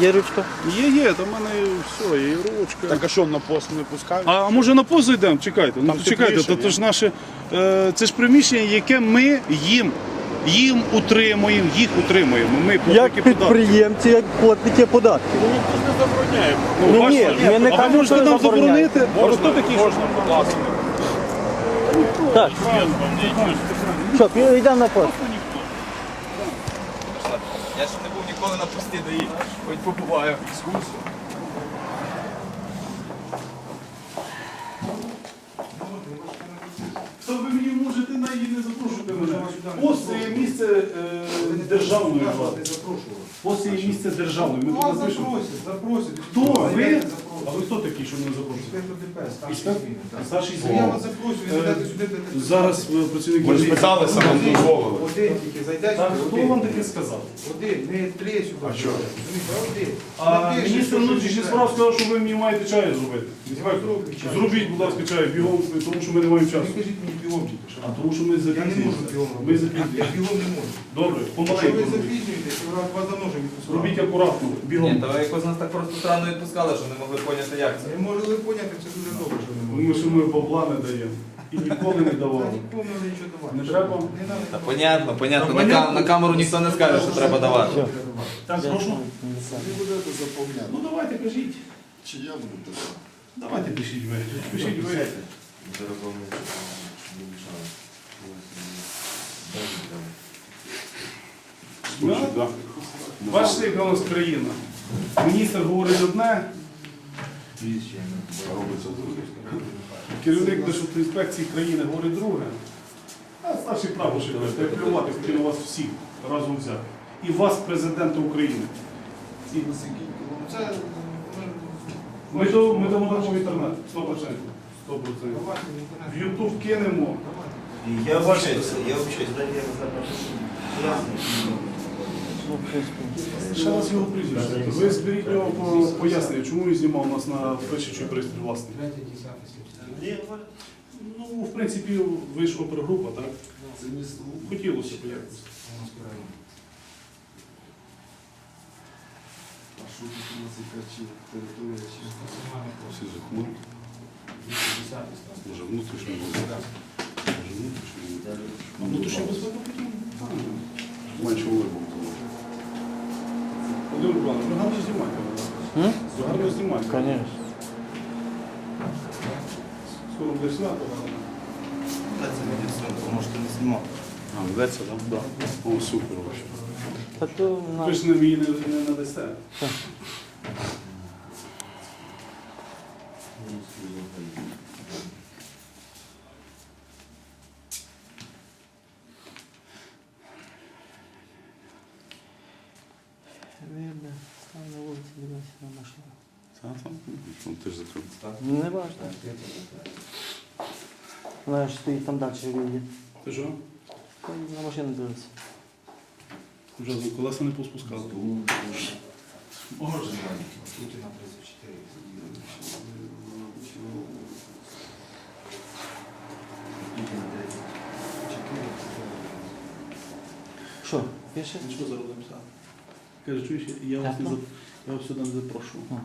Є ручка? Є, є, там в мене все, є і ручка. Так а що на пост не пускають? А, а може на пост зайдемо? Чекайте. Ну, Там чекайте, тепліше, то, то ж наше, е, це ж приміщення, яке ми їм, їм утримуємо, їх утримуємо. Ми Як платники податків. підприємці, як платники податків. Ну ніхто ж не забороняє. Ну, бачите, ні, ми не а ви кажемо, можете що нам забороняє. заборонити? А Можна, хто такий? ласка. Так, що, йдемо на пост. Я ще не ніколи на пості даї, хоч побуваю. То ви мені можете на її не запрошувати мене. Пост є місце е, державної влади. Пост є місце державної. Ми тут напишемо. запросять. Хто ви? А ви хто такий, що мене запросите? Старший Я звільнений. вас запрошую, ви зайдете сюди, де Зараз е, працівник Ви ж міліції. питалися, нам дозволили. Один тільки зайдете Так, сюди, хто один. вам таке сказав? Один, не три сюди. А що? Один. А міністр що внутрішніх що справ сказав, що ви мені маєте чаю зробити. Зроблю. Зробіть, будь ласка, чай бігом, тому що ми не маємо Не часу. кажіть мені бігом тільки, що. А тому що ми Я не можу запізнюємося. бігом Ми робити. Я запізнюємося. бігом не можу. Добре, Якщо помаленьку. ви робіть. запізнюєтесь, я вас давно вже відпускав. Робіть акуратно, бігом. та ви якось нас так просто странно відпускали, що не могли поняти, як це. Не можу ви поняти, це дуже добре, що не Тому що ми бабла не даємо. І ніколи не давали. нікому не нічого давати. Не треба? Та понятно, понятно. На, понятно. ка- на камеру ніхто не скаже, що треба давати. Так, прошу. Ви будете заповняти. Ну давайте кажіть. Чи я буду писати? Давайте пишіть ви. Пишіть ви. Слушай, да. Бачите, яка у нас країна. Міністр говорить одне, Робиться друге. керівник Держінспекції країни говорить друге. А старший й плювати хотів на вас всіх разом взяти. І вас, президента України. І Це Ми, до, дамо дамо в інтернет. 100%. 100%. в Ютуб кинемо. Я вибачаюся, я вибачаюся, я не знаю. Ще раз його прізвище. Ви зберіть його по- пояснення, чому він знімав нас на пишучий пристрій сьоме. Ну, в принципі, ви ж опергрупа, так? Хотілося б якось. А що тут у нас чи територія чи Всі захмурі. Може внутрішньо внутрішньо безпека потім. Менше вибух Володимир Іванович, ви гарно знімаєте. М? Гарно знімаєте. Конечно. Скоро буде свято. Це не відсунку, можете не знімав. А, ведеться, так? Да? О, супер вообще. Та то на... Ви ж не мені не, не надасте. Видно, став на вулиці, дивився на машину. Та там, ну, ти ж закрив. Не важно. Знаєш, стоїть там далі виїде. Ти що? На машину дивиться. Вже за колеса не поспускали. Путіна 34. Що, пише? Зараз будемо? Каже, чуєш, я вас, не Так, зап... я його сюди не запрошу. Ну.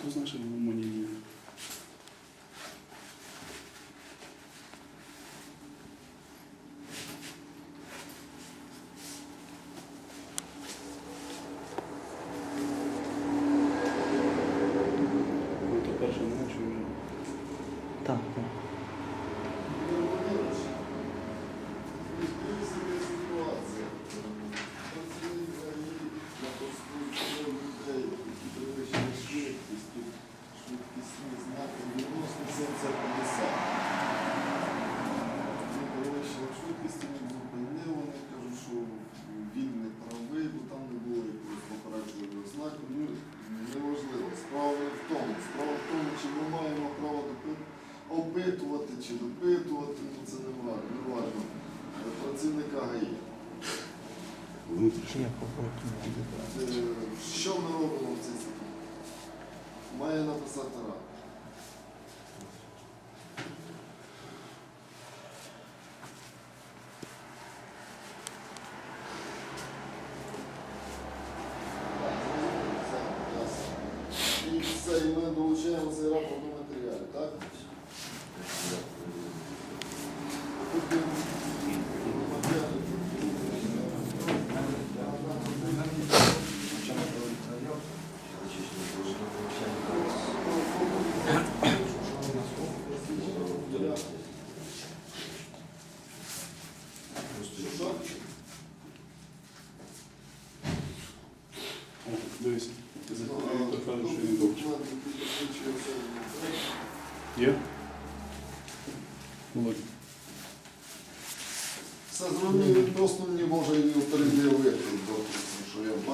Хто знає, що в мені ніякого проти буде. Що ми робимо в цій статті? Має написати рада. Все, і ми долучаємо цей рапорт до матеріалів, так?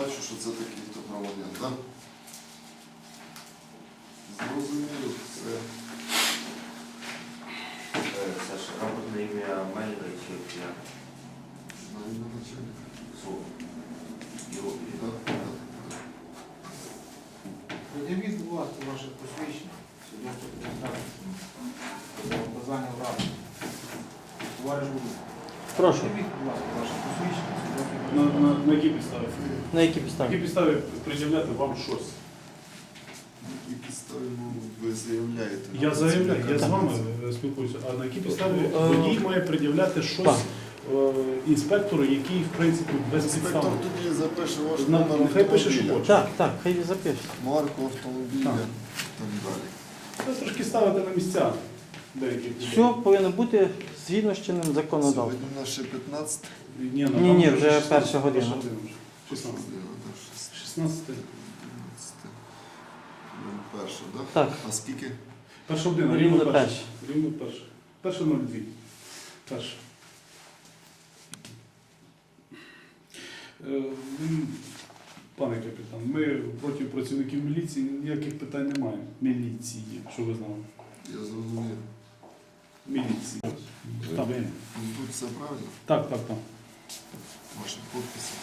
Бачу, що це такий то громадян, так? Зрозуміло, все. Це ж роботне ім'я Мельника чи як? Знаю на начальника. Слово. Його Так, так. Пред'явіть, будь ласка, ваше посвідчення, свідоцтво реєстрацію. Показання в раду. Товариш Гудин. Прошу. Пред'явіть, будь ласка, ваше посвідчення, На, на, на якій підставі? На які На якій підставі? підставі пред'являти вам щось? Які підстави ви заявляєте? Я заявляю, я з вами е, спілкуюся. А на якій підставі Е, водій має пред'являти щось Так. е, інспектору, який, в принципі, без Інспектор підстав. тоді запише ваш На- номер нехай пише, що автомобіля, хоче. Так, так, хай запише. марку автомобіля Так. і так далі. Це трошки ставити на місця деяких людей. Все повинно бути згідно з чинним законодавством. Сьогодні у нас ще 15 Ні, ну, Ні, ні, вже перша година. 16. година, так, шість- 16. 11. Ну, Перша, так? Так. А скільки? Перша година, Рівно рівно перша. перша. Рівно перша. Перша 02. Перша. Е, м, Пане капітан, ми проти працівників міліції ніяких питань не маємо. Міліції, що ви знали. Я зрозумів. Так, ви. Ну, Тут все правильно? так, так. так. Ваші підписи.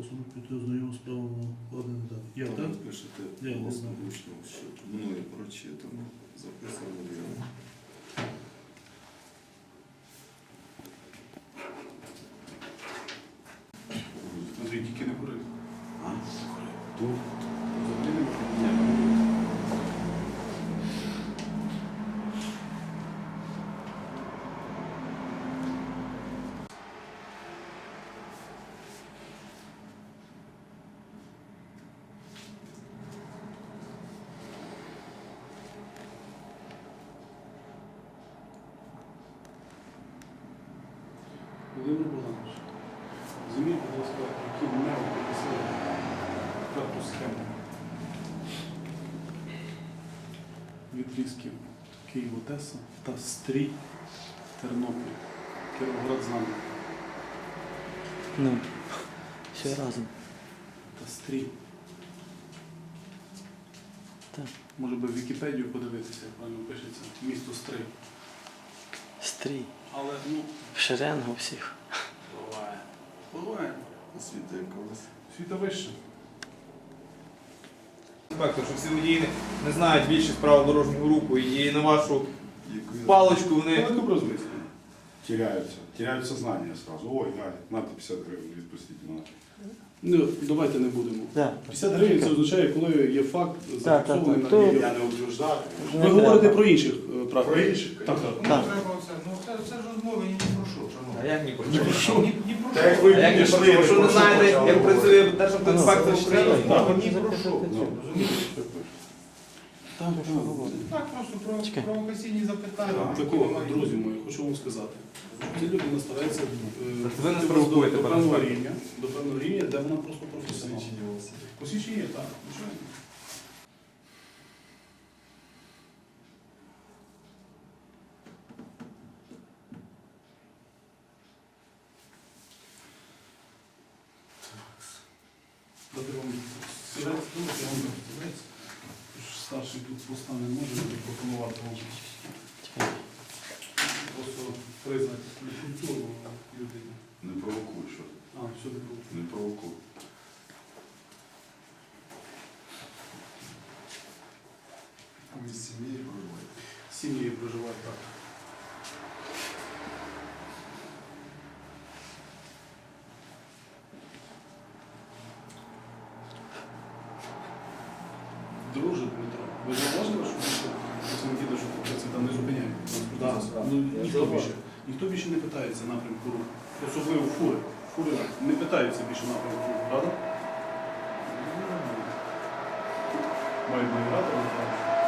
Основно піти ознайом справу вкладений так. Я Там так? пишете Я не знаю. власноручно, що мною прочитано, записано вірно. Андрій, тільки не кури. А? Тут. Взагалі не кури. Володимир Богданович, зміть, будь ласка, які не прописали карту схему відрізків Київ Одеса та Стрій Тернопіль. Кіровоград Знам'я Ну, все разом. та Стрій. Так. Може би в Вікіпедію подивитися, як правильно пишеться. Місто Стрий. Стрій. Але ну, В Шеренгу всіх. буває. Буває. Освіта якогось. Світа вище. Інспектор, що всі водії не- не знають більшість правил дорожнього руху і на вашу паличку вони. Велику розвитку. Теряются. Теряют сознание сразу. Ой, Галя, надо 50 гривен, відпустіть мене. Ну, давайте не будемо. Да. 50 гривень це означає, коли є факт так, зафіксований так. на То- відео. Я не утверждаю. Ви говорите про інших е, прав. Про інших, Так, так. Ну, треба це, ну це, це ж розмови, ні А як ні про що? Та як ви А як ні про що? Що не знаєте, як працює Державтоінспекція Це України? розмови, ні про що. Ну. Розумієте? Так. Так, просто про провокаційні запитання. Такого, друзі мої, хочу вам сказати. Ці людина старається ви не до- спровокуєте, до певного рівня, до певного рівня, де вона просто професіонал. Посвідчення так, звичайно. Тут, я вам дам стілець. Старший тут постане може пропонувати вам просто признак культуру людини. Не провокуй, що. А, все не було. Не провокуй. Ви з сім'єю проживаєте? Сім'ї проживають так. Друже Дмитро, ви зауважили, що більше працівники Державтоінспекції там не зупиняють? Да, ну, ніхто більше. Ніхто більше не питається напрямку руху. Особливо фури. Фури не питаються більше напрямку руху, правда? мають награти.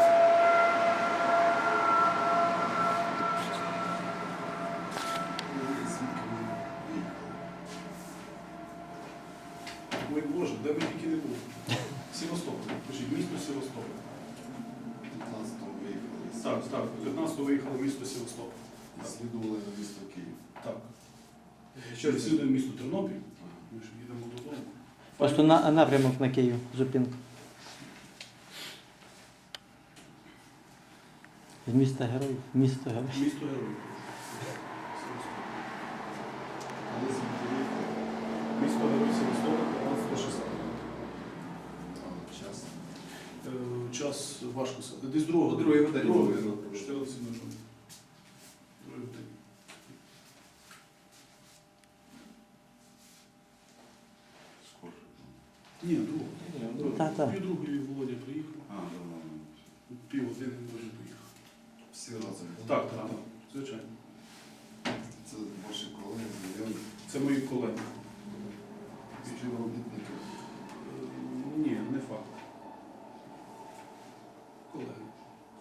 Що це? слідуємо місто Тернопіль. Ми ж їдемо додому. Просто на, напрямок на Київ, зупинка. З міста героїв, місто героїв. Місто Героїв. Але? Місто Героїв Севастополь, 15 16. Час. Час важко сказати. Десь другого. Другої, 14 минут. Другої години. Скоро. Ні, другого. Ні, Та, та. Пів другої Володя приїхав. А, давно. Пів години може поїхати. Всі разом. Так, так, так. Звичайно. Це ваші колеги, знайомі, Це мої колеги. співробітники. Е, Ні, не факт. Колеги.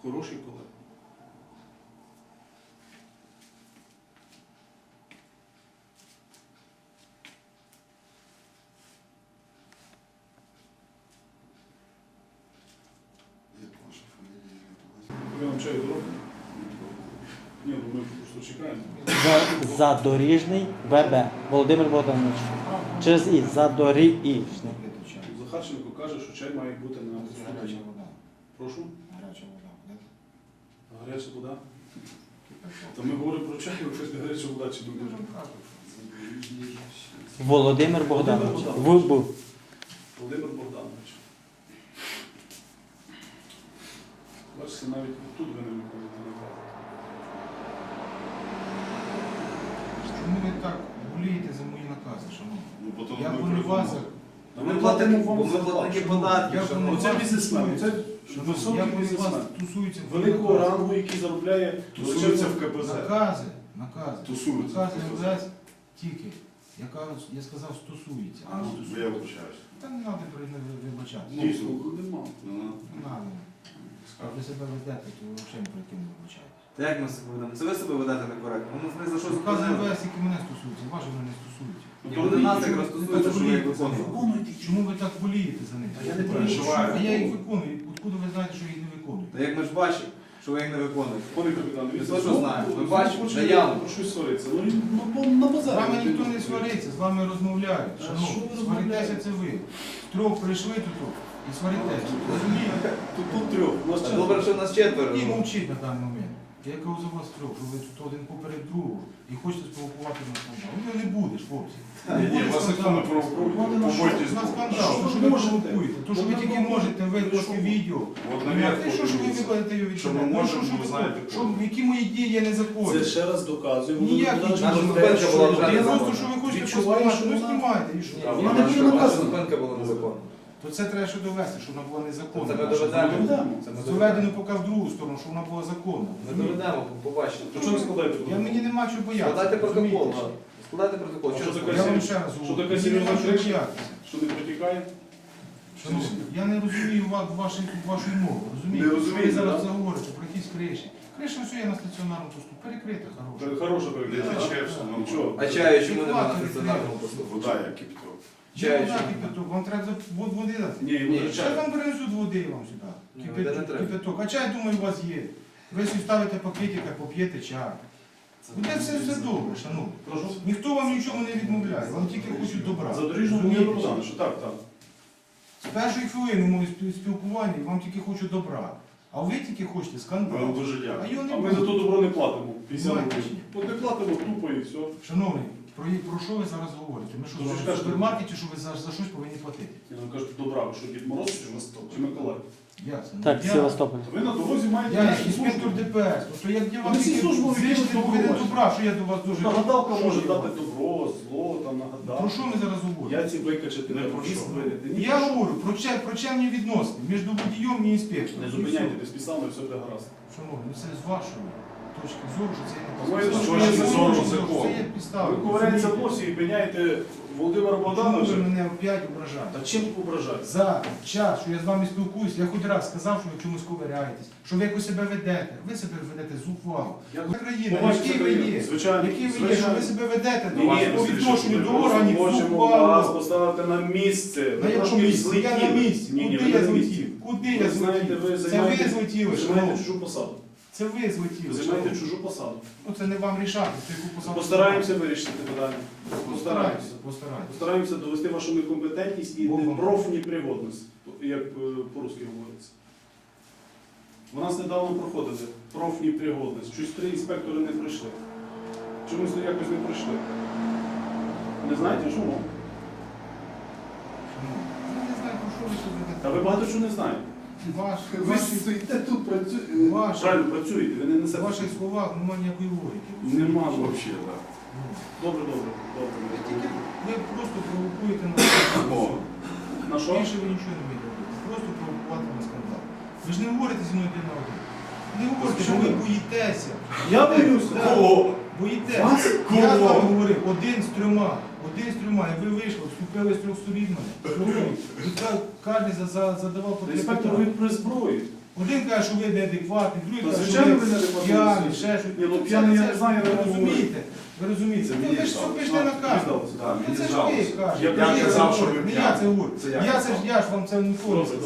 Хороші колеги. Як ваша фамілія? Ви нам чаю зробите? Ні, ну ми просто чекаємо. За, задоріжний ВБ. Володимир Богданович. Через І. Задоріжний. Захарченко каже, що чай має бути на Гаряча вода. Прошу. Гаряча вода. Гаряча вода. Та ми говоримо про чай, ви щось гаряча вода чи думаєте? вам кажу. Володимир Богданович. Володимир Богданович. Бачите, навіть тут ви не виконуєте накази. Чому ви так болієте за мої накази, шановні? Ну, потім Я ми вони вас. Ми ми платимо, платимо бо вам ми зарплату. платники податків, Я шановні. Оце бізнесмен, це високий як вони вас бізнесмен. тусуються? Великого рангу, який заробляє Тусуються в КПЗ. Накази, накази. Тусуються. Накази МВС тільки. Я, кажу, я сказав, стосується. А, не ну, я стосується. вибачаюсь. Та не треба вибачати. Дійсно, нема. Ну, ну. Не треба. Як ви себе ведете, то ви взагалі про ким не вибачаєте. Та як ми себе ведемо? Це ви себе ведете некоректно. Ну, ми за що Накази зупинили? МВС, які мене стосуються, ваші мене не стосуються. Ні, вони нас якраз стосуються, що ви їх виконуєте. Виконуйте. Чому ви так болієте за них? Та я не переживаю. А я їх виконую. Откуда ви знаєте, що я їх не виконую? Та як ми ж бачимо, що ви їх не виконуєте. Пане капітан, Ми точно знаємо. Ми бачимо, наявно. Про щось свариться. Ну, ну, ну, на З базарі. вами ніхто не свариться, з вами розмовляють. Та Шановні, що ви сваритеся розмовляєте? це ви. Трьох прийшли тут і сваритеся. Розумієте? Тут, тут трьох. У нас А четверо. Добре, що нас четверо. І мовчіть на даний момент. Я кажу за вас трьох, що ви тут один поперед другого і хочете спровокувати на скандал. Ну не будеш, хлопці. Ні, ні, вас ніхто не провокує. Побойтесь На скандал, Що то, що ви провокуєте, то, що ви тільки можете, ви трошки відео. От що ж ви подивіться. викладете його Що ми можемо, ви знаєте, що, які мої дії є незаконні? Це ще раз доказує. Ніяк Володимир нічого. Богданович, Наша що зупинка була людина- вже Просто що ви хочете Відчуваю, поспівати, що ну вона- знімайте. і що? Ні, А ні, вона не наша- наша наказана. зупинка була незаконна. То це треба ще довести, що вона була Це незаконна. ми наша доведемо. Це ми Доведено поки в другу сторону, що вона була законна. Ми доведемо, побачите. То чого ви складаєте? Я мені нема чого боятися. Складайте протокол. розумієте? Складайте протокол. А Що що це таке? Я вам ще раз Що говорю. таке Мені нема чого боятися. Що не протікає? Шановні, Я не розумію ва- вашої, вашої мови. Розумієте? Не Що ви зараз да? заговорите про якісь криші. Криша все є на стаціонарному посту. Перекрита хороша. Це Хороша Нічого. А чаю чому немає на стаціонарному посту? Вода, як кипяток. Чаю Чаю, чому? кипяток. Вам треба за- вод- води дати. Ні, йому Ні, не Ще чай. вам принесуть води вам сюди. Ні, Кипяток, води не треба. кипяток. А чай, думаю, у вас є. Ви собі ставите пакетик, а поп'єте чай. Буде все, все добре, шановні. Прошу. Ніхто вам нічого не відмовляє, вам тільки хочуть добра. Задоріжного Розумієте? Володимир Богданович, що так, так. З першої хвилини моєї спіл- спілкування вам тільки хочуть добра. А ви тільки хочете Ми вам скандал. дуже А не А ми за буде. то добро не платимо. 50 Знаєте років. От не платимо тупо і все. Шановний, про, про що ви зараз говорите? Ми що, Дуже в супермаркеті, що ви за, за щось повинні платити? Я нам кажуть, добра, ви що, Дід Мороз чи Мосток? Чи Миколай? Я не- Так, я, Севастополь. Ви на дорозі маєте я нести інспектор. ДПС. Тобто як я вам всі тільки службові зичити відомості повинен бачите. добра, що я до вас дуже... Нагадалка Що може я? дати добро, зло, там. Про що ми зараз говоримо? Я ці викачати, Не про що. Я говорю про, че- про чемні відносини між водієм і інспектором. Не зупиняйте все. без писами, все буде гаразд. Шановні, ну це з вашої. Точки зору, що це є Моє не точки зору закон. Це є підстава. Ви ковиряєтеся в носі і пиняєте Володимира Чому ви Богдановича. мене опять ображаєте? Та чим ображаєте? За час, що я з вами спілкуюсь, я хоч раз сказав, що ви чомусь ковиряєтесь, що ви якось себе ведете. Ви себе ведете зухвало. Я Країна, побачив які ви країну. є? Звичайно. Які ви є, що звичайно. ви себе ведете Ні, ні, по відношенню до органів Хочемо вас поставити на місце. На якому місці? Я на місці. Куди я злетів? Куди я злетів? Це ви злетіли, шановні. чужу посаду. Це ви злетіли. шановні. чужу посаду. Ну це не вам рішати, це яку посаду. Постараємося вирішити питання. Постараємося. Постараємося. Постараємося. Довести вашу некомпетентність і Богом. профнепригодність, як е, по-русски говориться. У нас недавно проходили профнепригодність. Щось три інспектори не пройшли. Чомусь якось не пройшли. Не знаєте чому? Я не знаю, про що ви тут ведете. Та ви багато чого не знаєте. Ваш, Ви ваші, стоїте тут, працюєте. Ваше. Правильно працюєте, ви не в несете. ваших словах немає ніякої логіки. Нема Вообще, да. Ну, Добре, добре, добре. Тільки ви просто провокуєте на О, На що? Більше ви нічого не вмієте робити. Просто провокувати на скандал. Ви ж не говорите зі мною один на один. Не говорите, що ви боїтеся. Я боюсь. Кого? Боїтеся. Вас? Я з Кого? вами говорив один з трьома. Один з трьома. І ви вийшли, вступили з трьох сторін Кожен за- за- задавав по Інспектор, ви при зброї. Один каже, що ви неадекватний, другий каже, що ви п'яний, ще щось. Ну, п'яний я не знаю, я не ви розумієте? Ви розумієте? Ну, ви ж здалося. пішли на Мені камеру. здалося, так, Ну, це ж ви кажете. Я Ви не ж казав, що ви. Не я це говорю. Це я Я це ж я ж вам це не форму. добре.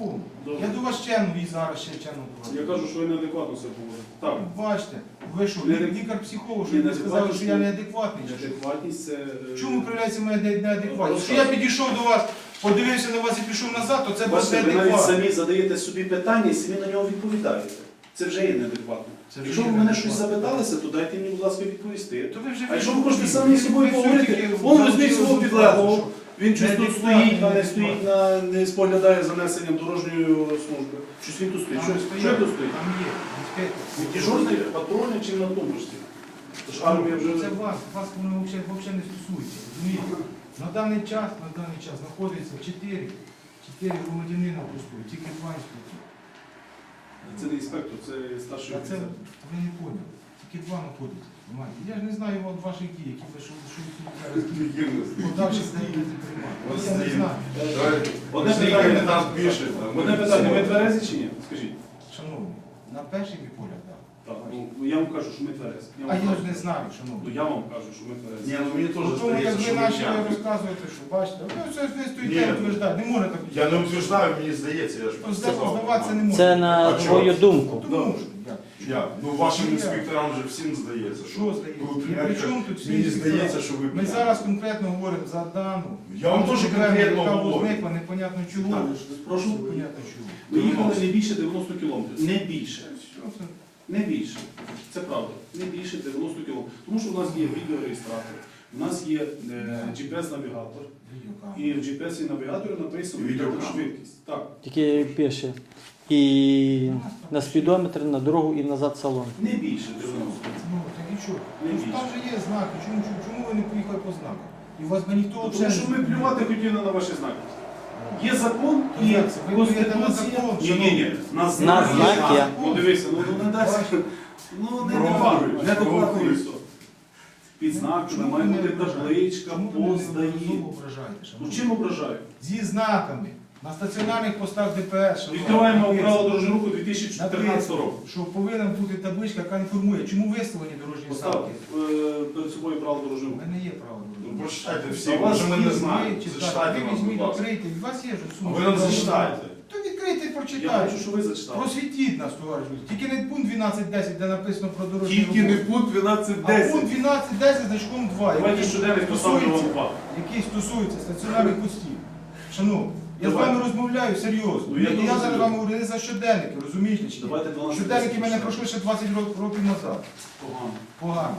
Ну. Добре. Я до вас чемно і зараз ще чемно вас. Я кажу, що ви неадекватно себе говорите. Так. Бачите, ви що, Не- лікар-психолог, що Ні, ви сказали, що я неадекватний. чи що? Це... е, чому проявляється моя не- неадекватність? Що я підійшов до вас, подивився на вас і пішов назад, то це просто Бачите, ви навіть неадекватно. самі задаєте собі питання і самі на нього відповідаєте. Це вже є неадекватно. Це Якщо ви мене щось запиталися, то дайте мені, будь ласка, відповісти. То ви вже А якщо ви хочете самі з собою поговорити, вон візьміть свого підлеглого. Він щось тут стоїть, а не стоїть, на, не споглядає за несенням дорожньої служби. Щось він тут стоїть. Що, тут стоїть? Там є, інспектор. Дежурний, патрульний чи на тумбочці? Тож армія вже... Це вас, вас воно взагалі, взагалі не стосується. Розумієте? На даний час, на даний час знаходиться 4, 4 громадянина пустують, тільки два інспектори. Це не інспектор, це старший це офіцер. ви не поняли. Тільки два находять. Понимаєте? Я ж не знаю от ваших дій, які ви що, що ви тут зараз подальші стаєте приймати. Я не знаю. Одне питання. Одне питання, ви тверезі чи ні? Скажіть. Шановні, на перший мій погляд, так. Ну, я вам кажу, що ми тверезі. Я А вам я ж не знаю, Ну, шановні. я вам кажу, що ми тверезі. Ні, ну мені теж Ну, тому як здається, ви що ви п'яний. що бачите, ви все ви стоїте Ні. утверждати, не можна так. Я не утверждаю, мені здається, я ж Ну, сказав. Здаватися не можна. Це на А твою думку. Тому що, як? Я, ну вашим Я. інспекторам вже всім здається, Що здається? При чому тут всі Мені здається, що ви Ми зараз конкретно говоримо за дану. Я вам теж конкретно яка говорю. зникла, непонятно чого. Так, прошу. Непонятно чого. Ми їхали не більше 90 кілометрів. Не більше. Що це? Не більше. Це правда. Не більше 90 кілометрів. Тому що у нас є відеореєстратор, у нас є е, GPS-навігатор. І в GPS-навігаторі написано Відеокамера. швидкість. Так. Тільки пише. І на спідометр, на дорогу і назад салон. Не більше 90. Ну, так і? Не Ну, більше. Там же є знаки. Чому, чому, чому ви не поїхали по знаках? І вас би ніхто Тому взагалі що ми плювати хотіли на ваші знаки. Є закон і Конституція. Ні, ні, ні. На На знаки. знаки. Ну дивися, ну, не дасть. Ну не Провокують, не все. Під знаками має бути табличка, ображаєте, Ну чим ображаю? Зі знаками. На стаціонарних постах ДПС. Відкриваємо право дорожнього руху 2014 року. Що повинна бути табличка, яка інформує, чому виставлені дорожні Постав знаки. е, перед собою право дорожнього У руху. мене є право Ну, дорожнього. прочитайте всі, може ми не знаємо. Ви Зачитайте ви нам, будь візьміть, ласка. відкрийте, у вас є ж А ви нам зачитайте. То відкрийте і Я прочитайте. хочу, щоб ви зачитали. Просвітіть нас, товариш. Тільки не пункт 12.10, де написано про дорожній Тільки не пункт А 12.10. пункт 12.10 значком 2. Давайте який щоденник поставлю вам стосується- два. який стосується стаціонарних постів. Шановні, я з Давайте. вами розмовляю серйозно. Ну, я я дуже зараз вам говорю не за щоденники, розумієте? чи ні? Давайте 12 Щоденники мене почнемо. пройшли ще 20 рок- років назад. Погано. Погано.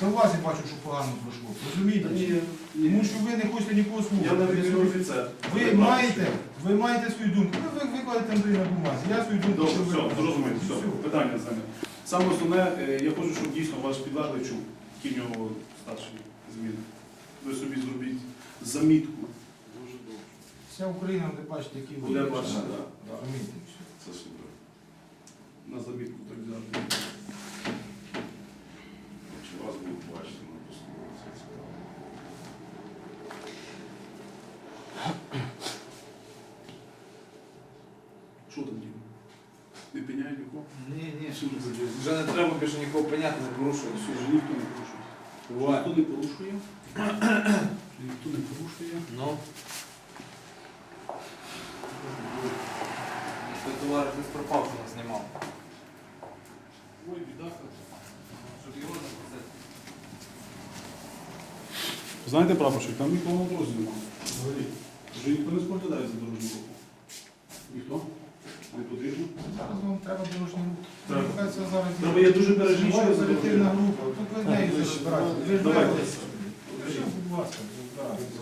Це у вас я бачу, що погано пройшло. Розумієте? Та ні? ні, Тому що ви не хочете нікого Я слухати. на Ви відміну офіцер. Ви маєте, ви маєте свою думку. Ви ви- викладете Андрій на бумазі. Я свою думку Добре, що все, викладу. зрозуміло, все, Все. питання з ними. Саме основне, е, я хочу, щоб дійсно ваш підлеглий чув, які в нього старші зміни. Ви собі зробіть замітку. Вся Україна буде бачити, які Буде вулиці. бачити, да, Це супер. На замітку так взяти. Якщо вас будуть бачити, на постійно цікаво. Що там діло? Не піняє нікого? Ні, ні, вже не треба більше нікого поняти, не порушує. Всю ж ніхто не порушує. Ніхто не порушує. Ніхто не порушує. Ну, товариш десь пропав, що нас знімав. Ой, біда. Щоб його. Знаєте, прапорщик, там нікого на дорозі немає. Взагалі. Вже ніхто не споглядає за дорожнім рухом. Ніхто? Не потрібно? Зараз вам треба дорожній рух. Треба. Зараз Треба, я дуже переживаю за оперативна дорожнім група. Тут ви нею. Ви ж Давайте. вибрали. Будь ласка, розбирайтеся.